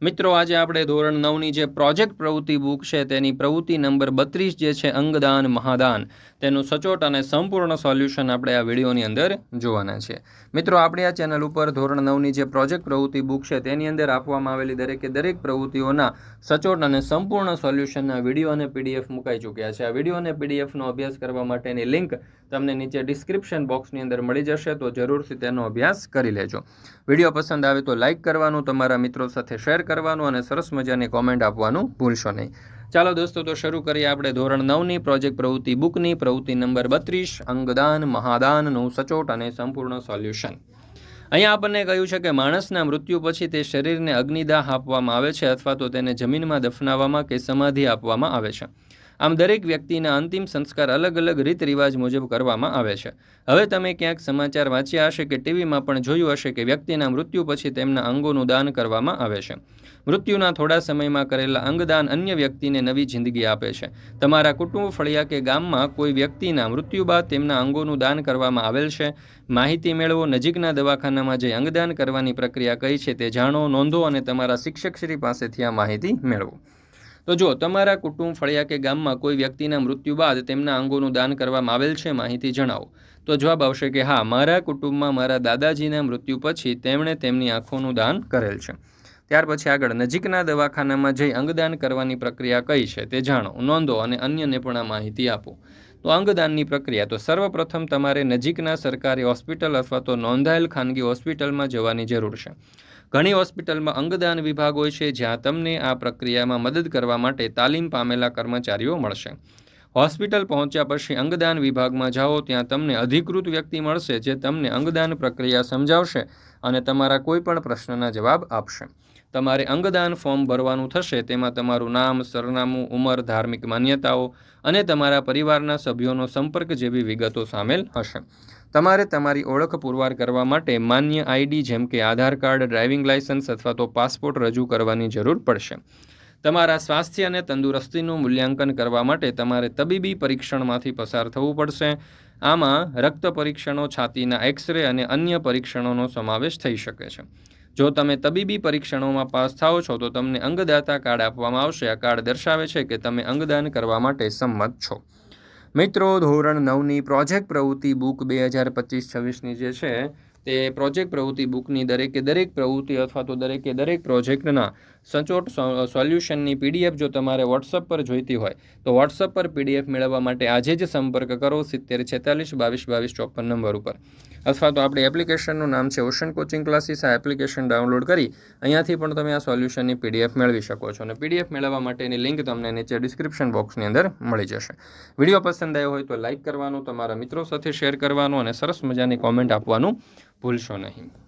મિત્રો, આજે આપણે ધોરણ નવની જે પ્રોજેક્ટ પ્રવૃત્તિ બુક છે, તેની પ્રવૃત્તિ નંબર બત્રીસ જે છે, અંગદાન મહાદાન. તેનું સચોટ અને સંપૂર્ણ સોલ્યુશન આપણે આ વિડીયોની અંદર જોવાના છે. મિત્રો, આપણી આ ચેનલ ઉપર ધોરણ નવની જે પ્રોજેક્ટ પ્રવૃત્તિ બુક છે, તેની અંદર આપવામાં આવેલી દરેકે દરેક પ્રવૃત્તિઓના સચોટ અને સંપૂર્ણ સોલ્યુશનના વીડિયો અને પીડીએફ મુકાઈ ચૂક્યા છે. આ વીડિયો અને પીડીએફનો અભ્યાસ કરવા માટેની લિંક તમને નીચે ડિસ્ક્રિપ્શન બોક્સની અંદર મળી જશે, તો જરૂરથી તેનો અભ્યાસ કરી લેજો. વીડિયો પસંદ આવે તો લાઇક કરવાનું, તમારા મિત્રો સાથે શેર કરવાનું અને સરસ મજાની કોમેન્ટ આપવાનું ભૂલશો નહીં. ચાલો દોસ્તો, તો શરૂ કરીએ આપણે ધોરણ નવની પ્રોજેક્ટ પ્રવૃત્તિ બુકની પ્રવૃત્તિ નંબર બત્રીસ, અંગદાન મહાદાનનું સચોટ અને સંપૂર્ણ સોલ્યુશન અહીંયા આપણને કહ્યું છે કે માણસના મૃત્યુ પછી તે શરીરને અગ્નિદાહ આપવામાં આવે છે અથવા તો તેને જમીનમાં દફનાવવામાં કે સમાધિ આપવામાં આવે છે. આમ દરેક વ્યક્તિના અંતિમ સંસ્કાર અલગ અલગ રીત રિવાજ મુજબ કરવામાં આવે છે. હવે તમે ક્યાંક સમાચાર વાંચ્યા હશે કે ટીવીમાં પણ જોયું હશે કે વ્યક્તિના મૃત્યુ પછી તેમના અંગોનું દાન કરવામાં આવે છે. મૃત્યુના થોડા સમયમાં કરેલા અંગદાન અન્ય વ્યક્તિને નવી જિંદગી આપે છે. તમારા કુટુંબ ફળિયા કે ગામમાં કોઈ વ્યક્તિના મૃત્યુ બાદ તેમના અંગોનું દાન કરવામાં આવેલ છે. માહિતી મેળવો નજીકના દવાખાનામાં જે અંગદાન કરવાની પ્રક્રિયા કઈ છે તે જાણો, નોંધો અને તમારા શિક્ષકશ્રી પાસેથી આ માહિતી મેળવો. તો જો તમારા કુટુંબ, ફળિયા કે ગામમાં કોઈ વ્યક્તિના મૃત્યુ બાદ તેમના અંગોનું દાન કરવામાં આવેલ છે માહિતી જણાવો. તો જવાબ આવશે કે હા, મારા કુટુંબમાં મારા દાદાજીના મૃત્યુ પછી તેમણે તેમની આંખોનું દાન કરેલ છે. ત્યાર પછી આગળ, નજીકના દવાખાનામાં જઈ અંગદાન કરવાની પ્રક્રિયા કઈ છે તે જાણો. નોંધો અને અન્યને પણ આ માહિતી આપો. તો અંગદાનની પ્રક્રિયા, તો સર્વપ્રથમ તમારે નજીકના સરકારી હોસ્પિટલ અથવા તો નોંધાયેલ ખાનગી હોસ્પિટલમાં જવાની જરૂર છે. ઘણી હોસ્પિટલમાં અંગદાન વિભાગ હોય છે, જ્યાં તમને આ પ્રક્રિયામાં મદદ કરવા માટે તાલીમ પામેલા કર્મચારીઓ મળશે. હોસ્પિટલ પહોંચ્યા પછી અંગદાન વિભાગમાં જાઓ, ત્યાં તમને અધિકૃત વ્યક્તિ મળશે, જે તમને અંગદાન પ્રક્રિયા સમજાવશે અને તમારા કોઈપણ પ્રશ્નના જવાબ આપશે. તમારે અંગદાન ફોર્મ ભરવાનું થશે, તેમાં તમારું નામ, સરનામું, ઉંમર, ધાર્મિક માન્યતાઓ અને તમારા પરિવારના સભ્યોનો સંપર્ક જેવી વિગતો સામેલ હશે. તમારે તમારી ઓળખ પુરવાર કરવા માટે માન્ય આઈડી જેમ કે આધાર કાર્ડ, ડ્રાઇવિંગ લાયસન્સ અથવા તો પાસપોર્ટ રજૂ કરવાની જરૂર પડશે. તમારા સ્વાસ્થ્ય અને તંદુરસ્તીનું મૂલ્યાંકન કરવા માટે તમારે તબીબી પરીક્ષણમાંથી પસાર થવું પડશે. આમાં રક્ત પરીક્ષણો, છાતીના એક્સરે અને અન્ય પરીક્ષણોનો સમાવેશ થઈ શકે છે. જો તમે તબીબી પરીક્ષણોમાં પાસ થાઓ છો, તો તમને અંગદાતા કાર્ડ આપવામાં આવશે. આ કાર્ડ દર્શાવે છે કે તમે અંગદાન કરવા માટે સંમત છો. મિત્રો ધોરણ નવની પ્રોજેક્ટ પ્રવૃત્તિ બુક બે હજાર પચીસ છવ્વીસની જે છે તે પ્રોજેક્ટ પ્રવૃત્તિ બુકની દરેકે દરેક પ્રવૃત્તિ અથવા તો દરેકે દરેક પ્રોજેક્ટના સચોટ સોલ્યુશનની પીડીએફ જો તમારે વોટ્સઅપ પર જોઈતી હોય, તો વોટ્સઅપ પર પીડીએફ મેળવવા માટે આજે જ સંપર્ક કરો સિત્તેર છેતાલીસ બાવીસ બાવીસ ચોપન નંબર ઉપર. અથવા તો આપણી એપ્લિકેશનનું નામ છે ઓશન કોચિંગ ક્લાસીસ, આ એપ્લિકેશન ડાઉનલોડ કરી અહીંયાથી પણ તમે આ સોલ્યુશનની પીડીએફ મેળવી શકો છો અને પીડીએફ મેળવવા માટેની લિંક તમને નીચે ડિસ્ક્રિપ્શન બોક્સની અંદર મળી જશે. વીડિયો પસંદ આવ્યો હોય તો લાઇક કરવાનું, તમારા મિત્રો સાથે શેર કરવાનું અને સરસ મજાની કોમેન્ટ આપવાનું ભૂલશો નહીં.